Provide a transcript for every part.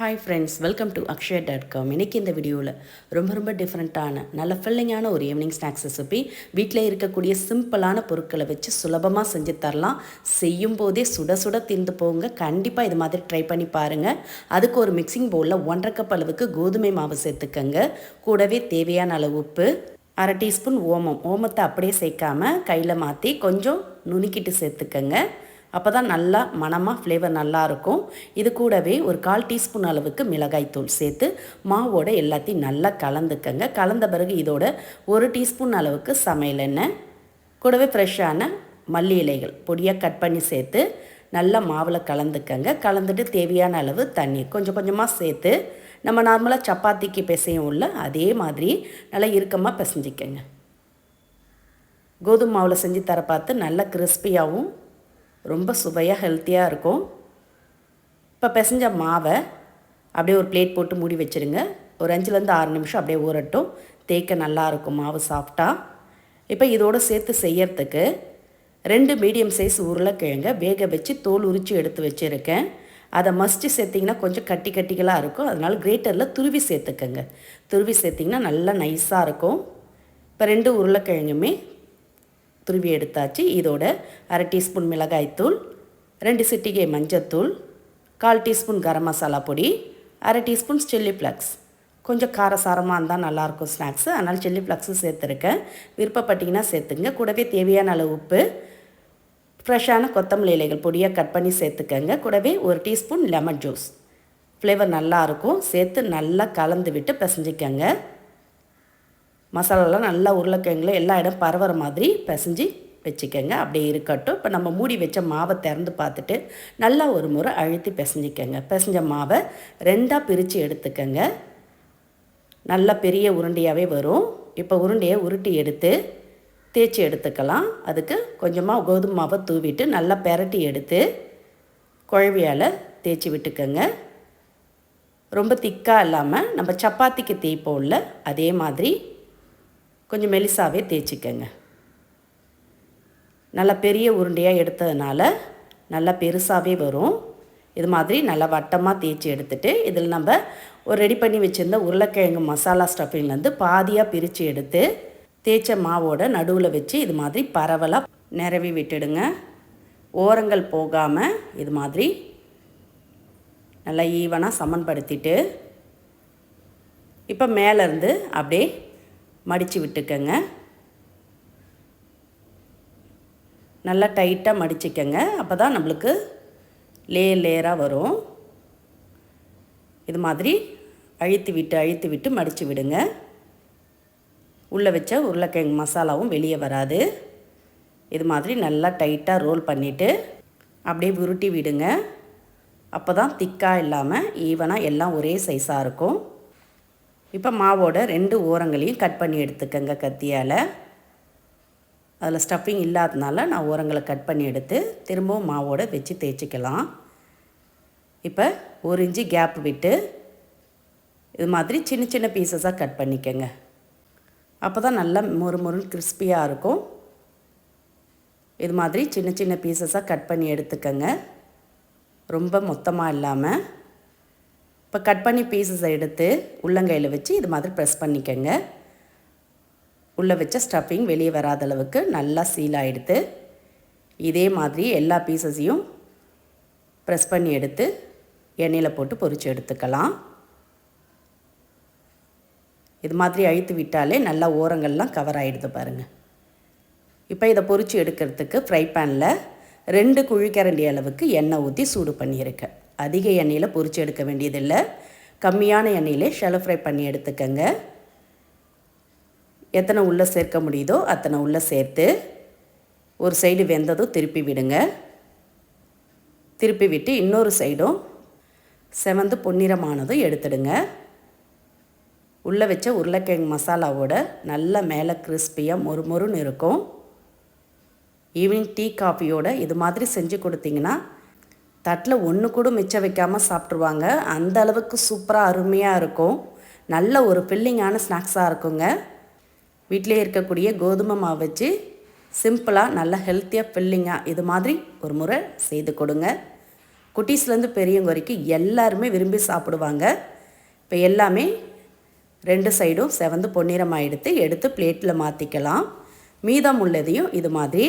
Hi friends welcome to Akshaya dot com இன்றைக்கி இந்த வீடியோவில் ரொம்ப ரொம்ப டிஃப்ரெண்ட்டான நல்ல ஃபில்லிங்கான ஒரு ஈவினிங் ஸ்நாக்ஸ் ரெசிபி வீட்டில் இருக்கக்கூடிய சிம்பிளான பொருட்களை வச்சு சுலபமாக செஞ்சு தரலாம். செய்யும் போதே சுட சுட திந்து போங்க. கண்டிப்பாக இது மாதிரி ட்ரை பண்ணி பாருங்கள் அதுக்கு ஒரு மிக்சிங் பவுலில் ஒன்றரை கப் அளவுக்கு கோதுமை மாவு சேர்த்துக்கங்க. கூடவே தேவையான அளவு உப்பு அரை டீஸ்பூன் ஓமம். ஓமத்தை அப்படியே சேர்க்காம கையில் மாற்றி கொஞ்சம் நுணுக்கிட்டு சேர்த்துக்கங்க. அப்போ தான் நல்லா மணமாக ஃப்ளேவர் நல்லாயிருக்கும் இது கூடவே ஒரு கால் டீஸ்பூன் அளவுக்கு மிளகாய்த்தூள் சேர்த்து மாவோட எல்லாத்தையும் நல்லா கலந்துக்கங்க. கலந்த பிறகு இதோட ஒரு டீஸ்பூன் அளவுக்கு சமையல் எண்ணெய் கூடவே ஃப்ரெஷ்ஷான மல்லி இலைகள் பொடியாக கட் பண்ணி சேர்த்து நல்லா மாவில் கலந்துக்கங்க. கலந்துட்டு தேவையான அளவு தண்ணி கொஞ்சம் கொஞ்சமாக சேர்த்து நம்ம நார்மலாக சப்பாத்திக்கு பிசையும் உள்ள அதே மாதிரி நல்லா இறுக்கமாக பிசைஞ்சிக்கங்க. கோதுமை மாவில் செஞ்சு தர பார்த்து நல்லா கிறிஸ்பியாகவும் ரொம்ப சுவையாக ஹெல்த்தியாக இருக்கும். இப்போ பிசைஞ்ச மாவை அப்படியே ஒரு பிளேட் போட்டு மூடி வச்சுருங்க. ஒரு அஞ்சுலேருந்து ஆறு நிமிஷம் அப்படியே ஊறட்டும். தேய்க்க நல்லாயிருக்கும் மாவு சாஃப்டாக இப்போ இதோடு சேர்த்து செய்யறதுக்கு ரெண்டு மீடியம் சைஸ் உருளைக்கிழங்க வேக வச்சு தோல் உரித்து எடுத்து வச்சுருக்கேன். அதை மஸ்ட்டு சேர்த்திங்கன்னா கொஞ்சம் கட்டி கட்டிகளாக இருக்கும். அதனால் கிரேட்டரில் துருவி சேர்த்துக்கங்க. துருவி சேர்த்திங்கன்னா நல்லா நைஸாக இருக்கும். இப்போ ரெண்டு உருளைக்கிழங்குமே துருவி எடுத்தாச்சு. இதோட அரை டீஸ்பூன் மிளகாய்த்தூள் ரெண்டு சிட்டிகை மஞ்சத்தூள் கால் டீஸ்பூன் கரம் மசாலா பொடி அரை டீஸ்பூன் சில்லி ஃப்ளக்ஸ். கொஞ்சம் காரசாரமாக இருந்தால் நல்லாயிருக்கும் ஸ்நாக்ஸு. அதனால் சில்லி ஃப்ளக்ஸும் சேர்த்துருக்கேன். விருப்பப்பட்டிங்கன்னா சேர்த்துங்க கூடவே தேவையான அளவு உப்பு ஃப்ரெஷ்ஷான கொத்தமல்லி இலைகள் பொடியாக கட் பண்ணி சேர்த்துக்கங்க. கூடவே ஒரு டீஸ்பூன் லெமன் ஜூஸ். ஃப்ளேவர் நல்லாயிருக்கும். சேர்த்து நல்லா கலந்து விட்டு பிசைஞ்சிக்கங்க. மசாலாலாம் நல்லா உருளைக்கிழங்குல எல்லா இடம் பரவுற மாதிரி பிசைஞ்சு வச்சுக்கோங்க. அப்படியே இருக்கட்டும். இப்போ நம்ம மூடி வச்ச மாவை திறந்து பார்த்துட்டு நல்லா ஒரு முறை அழுத்தி பிசைஞ்சிக்கோங்க. பிசைஞ்ச மாவை ரெண்டாக பிரித்து எடுத்துக்கோங்க. நல்லா பெரிய உருண்டையாகவே வரும். இப்போ உருண்டையை உருட்டி எடுத்து தேய்ச்சி எடுத்துக்கலாம். அதுக்கு கொஞ்சமாக கோதுமை மாவை தூவிட்டு நல்லா பெரட்டி எடுத்து குழவியால் தேய்ச்சி விட்டுக்கோங்க. ரொம்ப திக்காக இல்லாமல் நம்ம சப்பாத்திக்கு தேய்ப்போம்ல அதே மாதிரி கொஞ்சம் மெலிசாவே தேய்ச்சிக்கங்க. நல்லா பெரிய உருண்டையாக எடுத்ததுனால நல்லா பெருசாகவே வரும். இது மாதிரி நல்லா வட்டமாக தேய்ச்சி எடுத்துகிட்டு இதில் நம்ம ஒரு ரெடி பண்ணி வச்சுருந்த உருளைக்கிழங்கு மசாலா ஸ்டஃபிங்லேருந்து பாதியாக பிரித்து எடுத்து தேய்ச்ச மாவோட நடுவில் வச்சு இது மாதிரி பரவலாக நிரவி விட்டுடுங்க. ஓரங்கள் போகாமல் இது மாதிரி நல்லா ஈவனாக சமன்படுத்திட்டு இப்போ மேலேருந்து அப்படியே மடித்து விட்டுக்கங்க. நல்லா டைட்டாக மடிச்சிக்கங்க. அப்போ தான் நம்மளுக்கு லேயர் லேயராக வரும். இது மாதிரி அழுத்தி விட்டு அழுத்தி விட்டு மடித்து விடுங்க. உள்ளே வச்ச உருளைக்கிழங்கு மசாலாவும் வெளியே வராது. இது மாதிரி நல்லா டைட்டாக ரோல் பண்ணிவிட்டு அப்படியே உருட்டி விடுங்க. அப்போ தான் திக்காக இல்லாமல் ஈவனாக எல்லாம் ஒரே சைஸாக இருக்கும். இப்போ மாவோட ரெண்டு ஓரங்களையும் கட் பண்ணி எடுத்துக்கங்க கத்தியால். அதில் ஸ்டஃபிங் இல்லாததுனால நான் ஓரங்களை கட் பண்ணி எடுத்து திரும்பவும் மாவோட வச்சு தேய்ச்சிக்கலாம். இப்போ ஒரு இன்ச்சு கேப் விட்டு இது மாதிரி சின்ன சின்ன பீசஸாக கட் பண்ணிக்கோங்க. அப்போ தான் நல்லா மொறு கிறிஸ்பியாக இருக்கும். இது மாதிரி சின்ன சின்ன பீசஸாக கட் பண்ணி எடுத்துக்கோங்க. ரொம்ப மொத்தமாக இல்லாமல் இப்போ கட் பண்ணி பீசஸை எடுத்து உள்ளங்கையில் வச்சு இது மாதிரி ப்ரெஸ் பண்ணிக்கோங்க. உள்ளே வச்ச ஸ்டஃபிங் வெளியே வராத அளவுக்கு நல்லா சீல் ஆகிடுது இதே மாதிரி எல்லா பீசஸையும் ப்ரெஸ் பண்ணி எடுத்து எண்ணெயில் போட்டு பொரித்து எடுத்துக்கலாம். இது மாதிரி அழுத்து விட்டாலே நல்லா ஓரங்கள்லாம் கவர் ஆகிடுது பாருங்கள் இப்போ இதை பொரித்து எடுக்கிறதுக்கு ஃப்ரை பேனில் ரெண்டு குழிக்கரண்டி அளவுக்கு எண்ணெய் ஊற்றி சூடு பண்ணியிருக்கேன். அதிக எண்ணெயில் பொறிச்சு எடுக்க வேண்டியதில்லை. கம்மியான எண்ணெயிலே ஷெல் ஃப்ரை பண்ணி எடுத்துக்கங்க. எத்தனை உள்ளே சேர்க்க முடியுதோ அத்தனை உள்ளே சேர்த்து ஒரு சைடு வெந்ததும் திருப்பி விடுங்க. திருப்பி விட்டு இன்னொரு சைடும் செவந்து பொன்னிறமானதும் எடுத்துடுங்க. உள்ளே வச்ச உருளைக்கிழங்கு மசாலாவோட நல்ல மேலே கிறிஸ்பியாக மொறு மொறுன்னு இருக்கும். ஈவினிங் டீ காஃபியோட இது மாதிரி செஞ்சு கொடுத்தீங்கன்னா தட்டில் ஒன்று கூட மிச்சம் வைக்காமல் சாப்பிட்ருவாங்க அந்த அளவுக்கு சூப்பராக அருமையாக இருக்கும். நல்ல ஒரு ஃபில்லிங்கான ஸ்நாக்ஸாக இருக்குங்க. வீட்டிலே இருக்கக்கூடிய கோதுமை மாவு வச்சு சிம்பிளாக நல்ல ஹெல்த்தியாக ஃபில்லிங்காக இது மாதிரி ஒரு முறை செய்து கொடுங்க. குட்டீஸ்லேருந்து பெரியவங்க வரைக்கும் எல்லாருமே விரும்பி சாப்பிடுவாங்க. இப்போ எல்லாமே ரெண்டு சைடும் செவந்து பொன்னிறமாக எடுத்து எடுத்து பிளேட்டில் மாற்றிக்கலாம் மீதம் உள்ளதையும் இது மாதிரி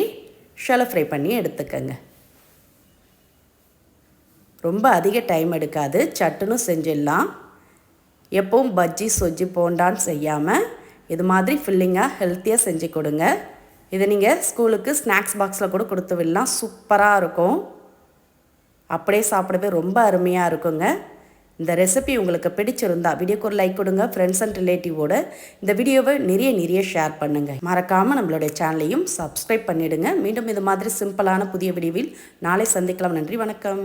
ஷெல ஃப்ரை பண்ணி எடுத்துக்கங்க. ரொம்ப அதிக டைம் எடுக்காது. சட்டுன்னு செஞ்சிடலாம். எப்பவும் பஜ்ஜி சொஜ்ஜி போண்டான்னு செய்யாமல் இது மாதிரி ஃபில்லிங்காக ஹெல்த்தியாக செஞ்சு கொடுங்க. இதை நீங்கள் ஸ்கூலுக்கு ஸ்நாக்ஸ் பாக்ஸில் கூட கொடுத்து விடலாம். சூப்பராக இருக்கும். அப்படியே சாப்பிடவே ரொம்ப அருமையாக இருக்குங்க. இந்த ரெசிபி உங்களுக்கு பிடிச்சிருந்தா வீடியோக்கு ஒரு லைக் கொடுங்க. ஃப்ரெண்ட்ஸ் அண்ட் ரிலேட்டிவோட இந்த வீடியோவை நிறைய நிறைய ஷேர் பண்ணுங்கள் மறக்காமல் நம்மளுடைய சேனலையும் சப்ஸ்கிரைப் பண்ணிவிடுங்க மீண்டும் இது மாதிரி சிம்பிளான புதிய வீடியோவில் நாளை சந்திக்கலாம். நன்றி வணக்கம்.